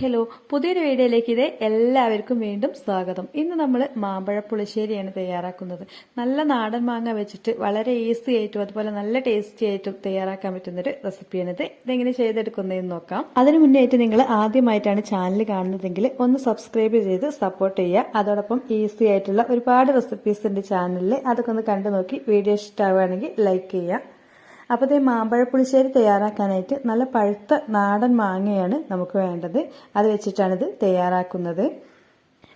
Hello പുതിയൊരു വീഡിയോയിലേക്ക് ഇത് എല്ലാവർക്കും വീണ്ടും സ്വാഗതം. ഇന്ന് നമ്മൾ മാമ്പഴ പുളിശ്ശേരിയാണ് തയ്യാറാക്കുന്നത്. നല്ല നാടൻ മാങ്ങ വെച്ചിട്ട് വളരെ ഈസി ആയിട്ടും അതുപോലെ നല്ല ടേസ്റ്റി ആയിട്ടും തയ്യാറാക്കാൻ പറ്റുന്നൊരു റെസിപ്പിയാണിത്. ഇതെങ്ങനെ ചെയ്തെടുക്കുന്നതെന്ന് നോക്കാം. അതിനു മുന്നേ ആയിട്ട് നിങ്ങൾ ആദ്യമായിട്ടാണ് ചാനൽ കാണുന്നതെങ്കിൽ ഒന്ന് സബ്സ്ക്രൈബ് ചെയ്ത് സപ്പോർട്ട് ചെയ്യുക. അതോടൊപ്പം ഈസി ആയിട്ടുള്ള ഒരുപാട് റെസിപ്പീസ് ഉണ്ട് ചാനലിൽ അതൊക്കെ ഒന്ന് കണ്ടു നോക്കി. വീഡിയോ ഇഷ്ടമാവുകയാണെങ്കിൽ ലൈക്ക് ചെയ്യുക. അപ്പോൾ ഇതേ മാമ്പഴ പുളിശ്ശേരി തയ്യാറാക്കാനായിട്ട് നല്ല പഴുത്ത നാടൻ മാങ്ങയാണ് നമുക്ക് വേണ്ടത്. അത് വെച്ചിട്ടാണിത് തയ്യാറാക്കുന്നത്.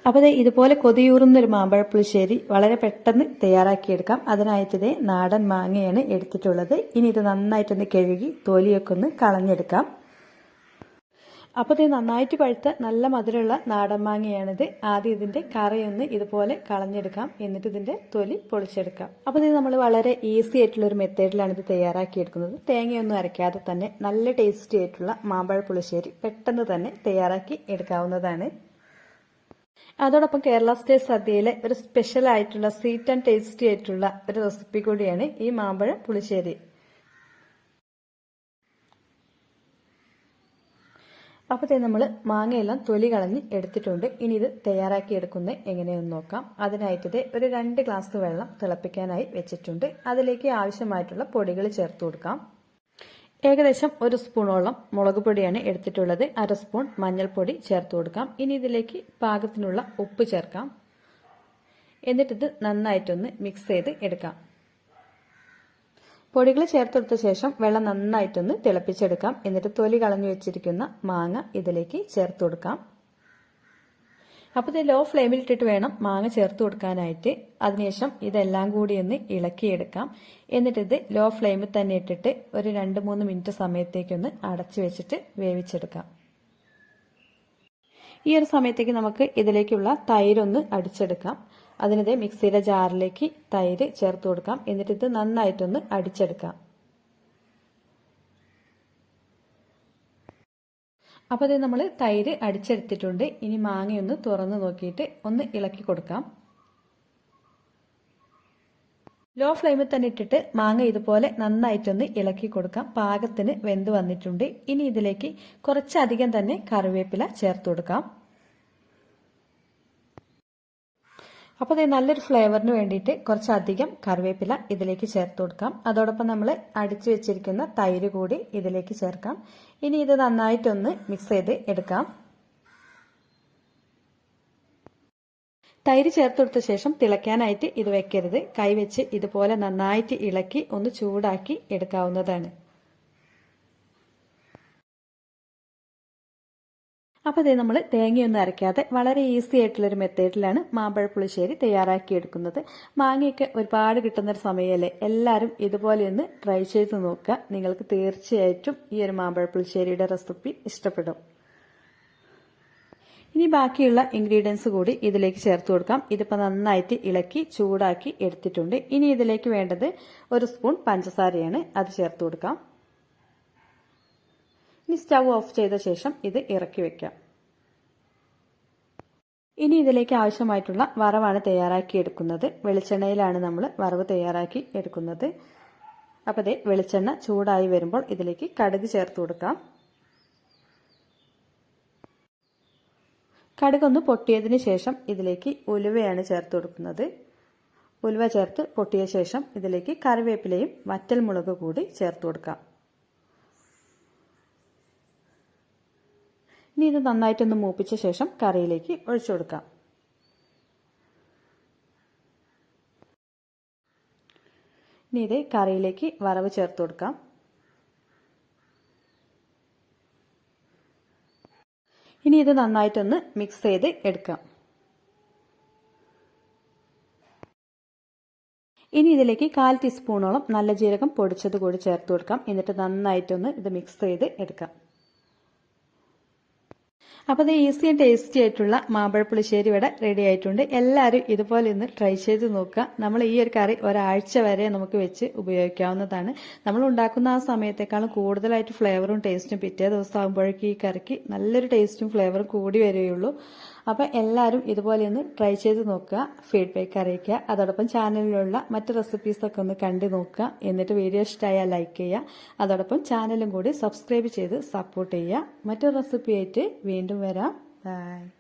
അപ്പോൾ ഇതേ ഇതുപോലെ കൊതിയൂറുന്ന ഒരു മാമ്പഴ പുളിശ്ശേരി വളരെ പെട്ടെന്ന് തയ്യാറാക്കിയെടുക്കാം. അതിനായിട്ട് ഇതേ നാടൻ മാങ്ങയാണ് എടുത്തിട്ടുള്ളത്. ഇനി ഇത് നന്നായിട്ടൊന്ന് കഴുകി തൊലിയൊക്കെ ഒന്ന് കളഞ്ഞെടുക്കാം. അപ്പോൾ ഇത് നന്നായിട്ട് പഴുത്ത നല്ല മധുരമുള്ള നാടൻ മാങ്ങയാണിത്. ആദ്യം ഇതിന്റെ കറയൊന്ന് ഇതുപോലെ കളഞ്ഞെടുക്കാം. എന്നിട്ട് ഇതിന്റെ തൊലി പൊളിച്ചെടുക്കാം. അപ്പോൾ ഇത് നമ്മൾ വളരെ ഈസി ആയിട്ടുള്ള ഒരു മെത്തേഡിലാണ് ഇത് തയ്യാറാക്കിയെടുക്കുന്നത്. തേങ്ങയൊന്നും അരയ്ക്കാതെ തന്നെ നല്ല ടേസ്റ്റി ആയിട്ടുള്ള മാമ്പഴ പുളിശ്ശേരി പെട്ടെന്ന് തന്നെ തയ്യാറാക്കി എടുക്കാവുന്നതാണ്. അതോടൊപ്പം കേരള സ്റ്റേറ്റ് സദ്യയിലെ ഒരു സ്പെഷ്യൽ ആയിട്ടുള്ള സ്വീറ്റ് ആൻഡ് ടേസ്റ്റി ആയിട്ടുള്ള ഒരു റെസിപ്പി കൂടിയാണ് ഈ മാമ്പഴ പുളിശ്ശേരി. അപ്പോഴത്തേ നമ്മൾ മാങ്ങയെല്ലാം തൊലി കളഞ്ഞ് എടുത്തിട്ടുണ്ട്. ഇനി ഇത് തയ്യാറാക്കി എടുക്കുന്നത് എങ്ങനെയെന്ന് നോക്കാം. അതിനായിട്ട് ഒരു രണ്ട് ഗ്ലാസ് വെള്ളം തിളപ്പിക്കാനായി വെച്ചിട്ടുണ്ട്. അതിലേക്ക് ആവശ്യമായിട്ടുള്ള പൊടികൾ ചേർത്ത് കൊടുക്കാം. ഏകദേശം ഒരു സ്പൂണോളം മുളക് പൊടിയാണ് എടുത്തിട്ടുള്ളത്. അര സ്പൂൺ മഞ്ഞൾപ്പൊടി ചേർത്ത് കൊടുക്കാം. ഇനി ഇതിലേക്ക് പാകത്തിനുള്ള ഉപ്പ് ചേർക്കാം. എന്നിട്ടിത് നന്നായിട്ടൊന്ന് മിക്സ് ചെയ്ത് എടുക്കാം. പൊടികൾ ചേർത്തെടുത്ത ശേഷം വെള്ളം നന്നായിട്ടൊന്ന് തിളപ്പിച്ചെടുക്കാം. എന്നിട്ട് തൊലി കളഞ്ഞു വെച്ചിരിക്കുന്ന മാങ്ങ ഇതിലേക്ക് ചേർത്ത് കൊടുക്കാം. അപ്പോൾ ഇത് ലോ ഫ്ലെയിമിൽ ഇട്ടിട്ട് വേണം മാങ്ങ ചേർത്ത് കൊടുക്കാനായിട്ട്. അതിനുശേഷം ഇതെല്ലാം കൂടി ഒന്ന് ഇളക്കിയെടുക്കാം. എന്നിട്ട് ഇത് ലോ ഫ്ലെയിമിൽ തന്നെ ഇട്ടിട്ട് ഒരു രണ്ട് മൂന്ന് മിനിറ്റ് സമയത്തേക്കൊന്ന് അടച്ചു വെച്ചിട്ട് വേവിച്ചെടുക്കാം. ഈ ഒരു സമയത്തേക്ക് നമുക്ക് ഇതിലേക്കുള്ള തൈരൊന്ന് അടിച്ചെടുക്കാം. അതിനിത് മിക്സിയുടെ ജാറിലേക്ക് തൈര് ചേർത്ത് കൊടുക്കാം. എന്നിട്ട് ഇത് നന്നായിട്ടൊന്ന് അടിച്ചെടുക്കാം. അപ്പോൾ ഇത് നമ്മൾ തൈര് അടിച്ചെടുത്തിട്ടുണ്ട്. ഇനി മാങ്ങയൊന്ന് തുറന്ന് നോക്കിയിട്ട് ഒന്ന് ഇളക്കി കൊടുക്കാം. ലോ ഫ്ലെയിമിൽ തന്നെ ഇട്ടിട്ട് മാങ്ങ ഇതുപോലെ നന്നായിട്ടൊന്ന് ഇളക്കി കൊടുക്കാം. പാകത്തിന് വെന്ത് വന്നിട്ടുണ്ട്. ഇനി ഇതിലേക്ക് കുറച്ചധികം തന്നെ കറിവേപ്പില ചേർത്ത് കൊടുക്കാം. അപ്പോൾ ഇത് നല്ലൊരു ഫ്ലേവറിന് വേണ്ടിയിട്ട് കുറച്ചധികം കറിവേപ്പില ഇതിലേക്ക് ചേർത്ത് കൊടുക്കാം. അതോടൊപ്പം നമ്മൾ അടിച്ചു വെച്ചിരിക്കുന്ന തൈര് കൂടി ഇതിലേക്ക് ചേർക്കാം. ഇനി ഇത് നന്നായിട്ടൊന്ന് മിക്സ് ചെയ്ത് എടുക്കാം. തൈര് ചേർത്ത് കൊടുത്ത ശേഷം തിളയ്ക്കാനായിട്ട് ഇത് വെക്കരുത്. കൈവച്ച് ഇതുപോലെ നന്നായിട്ട് ഇളക്കി ഒന്ന് ചൂടാക്കി എടുക്കാവുന്നതാണ്. അപ്പോൾ ഇതേ നമ്മൾ തേങ്ങയൊന്നും അരയ്ക്കാതെ വളരെ ഈസി ആയിട്ടുള്ളൊരു മെത്തേഡിലാണ് മാമ്പഴ പുളിശ്ശേരി തയ്യാറാക്കിയെടുക്കുന്നത്. മാങ്ങയൊക്കെ ഒരുപാട് കിട്ടുന്നൊരു സമയമല്ലേ? എല്ലാവരും ഇതുപോലെയൊന്ന് ട്രൈ ചെയ്ത് നോക്കുക. നിങ്ങൾക്ക് തീർച്ചയായിട്ടും ഈ ഒരു മാമ്പഴ പുളിശ്ശേരിയുടെ റെസിപ്പി ഇഷ്ടപ്പെടും. ഇനി ബാക്കിയുള്ള ഇൻഗ്രീഡിയൻസ് കൂടി ഇതിലേക്ക് ചേർത്ത് കൊടുക്കാം. ഇതിപ്പോൾ നന്നായിട്ട് ഇളക്കി ചൂടാക്കി എടുത്തിട്ടുണ്ട്. ഇനി ഇതിലേക്ക് വേണ്ടത് ഒരു സ്പൂൺ പഞ്ചസാരയാണ് അത് ചേർത്ത് കൊടുക്കാം. ഇനി സ്റ്റൗ ഓഫ് ചെയ്ത ശേഷം ഇത് ഇറക്കി വെക്കാം. ഇനി ഇതിലേക്ക് ആവശ്യമായിട്ടുള്ള വറവാണ് തയ്യാറാക്കി എടുക്കുന്നത്. വെളിച്ചെണ്ണയിലാണ് നമ്മൾ വറവ് തയ്യാറാക്കി എടുക്കുന്നത്. അപ്പോൾ അതേ വെളിച്ചെണ്ണ ചൂടായി വരുമ്പോൾ ഇതിലേക്ക് കടുക് ചേർത്ത് കൊടുക്കാം. കടുകൊന്ന് പൊട്ടിയതിന് ശേഷം ഇതിലേക്ക് ഉലുവയാണ് ചേർത്ത് കൊടുക്കുന്നത്. ഉലുവ ചേർത്ത് പൊട്ടിയ ശേഷം ഇതിലേക്ക് കറിവേപ്പിലയും വറ്റൽ മുളക് കൂടി ചേർത്ത് കൊടുക്കാം. ഇനി ഇത് നന്നായിട്ടൊന്ന് മൂപ്പിച്ച ശേഷം കറിയിലേക്ക് ഒഴിച്ചു കൊടുക്കാം. ഇനി ഇത് കറിയിലേക്ക് വറവ് ചേർത്ത് കൊടുക്കാം. ഇനി ഇത് നന്നായിട്ടൊന്ന് മിക്സ് ചെയ്ത് എടുക്കാം. ഇനി ഇതിലേക്ക് കാൽ ടീസ്പൂണോളം നല്ല ജീരകം പൊടിച്ചത് കൂടി ചേർത്ത് കൊടുക്കാം. എന്നിട്ട് നന്നായിട്ടൊന്ന് ഇത് മിക്സ് ചെയ്ത് എടുക്കാം. അപ്പോൾ ഈസി ആൻഡ് ടേസ്റ്റി ആയിട്ടുള്ള മാമ്പഴ പുളിശ്ശേരി ഇവിടെ റെഡി ആയിട്ടുണ്ട്. എല്ലാവരും ഇതുപോലെ ഒന്ന് ട്രൈ ചെയ്ത് നോക്കുക. നമ്മൾ ഈ ഒരു കറി ഒരാഴ്ച വരെ നമുക്ക് വെച്ച് ഉപയോഗിക്കാവുന്നതാണ്. നമ്മൾ ഉണ്ടാക്കുന്ന ആ സമയത്തേക്കാളും കൂടുതലായിട്ട് ഫ്ലേവറും ടേസ്റ്റും പിറ്റേ ദിവസം ആകുമ്പോഴേക്കും ഈ കറിക്ക് നല്ലൊരു ടേസ്റ്റും ഫ്ലേവറും കൂടി വരികയുള്ളൂ. അപ്പോൾ എല്ലാവരും ഇതുപോലെ ഒന്ന് ട്രൈ ചെയ്ത് നോക്കുക ഫീഡ്ബാക്ക് അറിയിക്കുക അതോടൊപ്പം ചാനലിലുള്ള മറ്റ് റെസിപ്പീസൊക്കെ ഒന്ന് കണ്ടു നോക്കുക എന്നിട്ട് വീഡിയോ ഇഷ്ടമായാൽ ലൈക്ക് ചെയ്യുക അതോടൊപ്പം ചാനലും കൂടി സബ്സ്ക്രൈബ് ചെയ്ത് സപ്പോർട്ട് ചെയ്യുക. മറ്റൊരു റെസിപ്പി ആയിട്ട് വീണ്ടും വീണ്ടും വരാം. ബൈ